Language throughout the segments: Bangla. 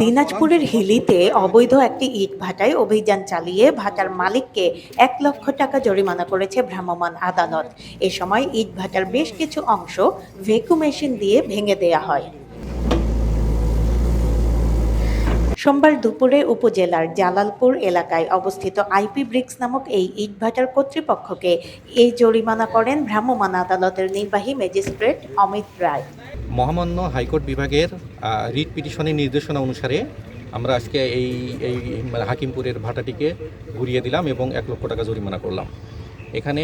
দিনাজপুরের হিলিতে অবৈধ একটি ইট ভাটায় অভিযান চালিয়ে ভাটার মালিককে এক লক্ষ টাকা জরিমানা করেছে ভ্রাম্যমাণ আদালত। এ সময় ইট ভাটার বেশ কিছু অংশ ভেকু মেশিন দিয়ে ভেঙে দেয়া হয়। সোমবার দুপুরে উপজেলার জালালপুর এলাকায় অবস্থিত আইপি ব্রিক্স নামক এই ইটভাটার কর্তৃপক্ষকে এই জরিমানা করেন ভ্রাম্যমাণ আদালতের নির্বাহী ম্যাজিস্ট্রেট অমিত রায়। মহামান্য হাইকোর্ট বিভাগের রিট পিটিশনের নির্দেশনা অনুসারে আমরা আজকে এই এই মানে হাকিমপুরের ভাটাটিকে ঘুরিয়ে দিলাম এবং এক লক্ষ টাকা জরিমানা করলাম। এখানে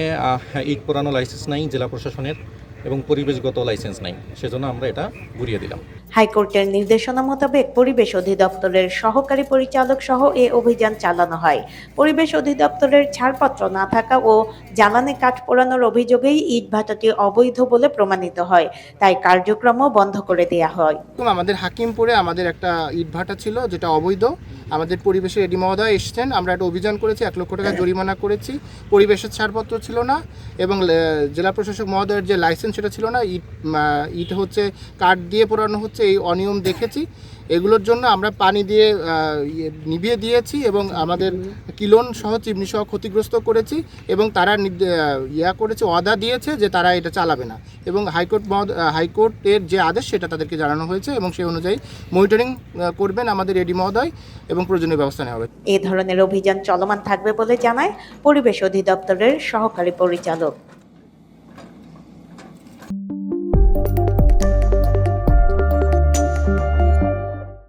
ইট পোড়ানো লাইসেন্স নাই, জেলা প্রশাসনের। এবং পরিবেশগত লাইসেন্স নাই। সেজন্য আমরা এটা ঘুরিয়ে দিলাম। হাইকোর্টের নির্দেশনা মোতাবেক পরিবেশ অধিদপ্তরের সহকারী পরিচালক সহ এ অভিযান চালানো হয়। পরিবেশ অধিদপ্তরের ছাড়পত্র না থাকা ও জ্বালানি কাঠ পোড়ানোর অভিযোগেই ইটভাটাটি অবৈধ বলে প্রমাণিত হয়। তাই কার্যক্রমও বন্ধ করে দেয়া হয়। এবং আমাদের হাকিমপুরে আমাদের একটা ইটভাটা ছিল যেটা অবৈধ। আমাদের পরিবেশের এডি মহোদয় এসছেন। আমরা একটা অভিযান করেছি এক লক্ষ টাকা জরিমানা করেছি। পরিবেশের ছাড়পত্র ছিল না এবং জেলা প্রশাসক মহোদয়ের যে লাইসেন্স সেটা ছিল না। ইট ইট হচ্ছে কাঠ দিয়ে পোড়ানো হচ্ছে এই অনিয়ম দেখেছি। এগুলোর জন্য আমরা পানি দিয়ে ইয়ে, নিভিয়ে দিয়েছি এবং আমাদের কিলন সহ চিমনি সহ ক্ষতিগ্রস্ত করেছি এবং তারা ইয়া করেছে অদা দিয়েছে যে তারা এটা চালাবে না। এবং হাইকোর্ট হাইকোর্টের যে আদেশ সেটা তাদেরকে জানানো হয়েছে এবং সেই অনুযায়ী মনিটরিং করবেন আমাদের এডি মহোদয় এবং প্রয়োজনীয় ব্যবস্থা নেওয়া হবে। এ ধরনের অভিযান চলমান থাকবে বলে জানায় পরিবেশ অধিদপ্তরের সহকারী পরিচালক।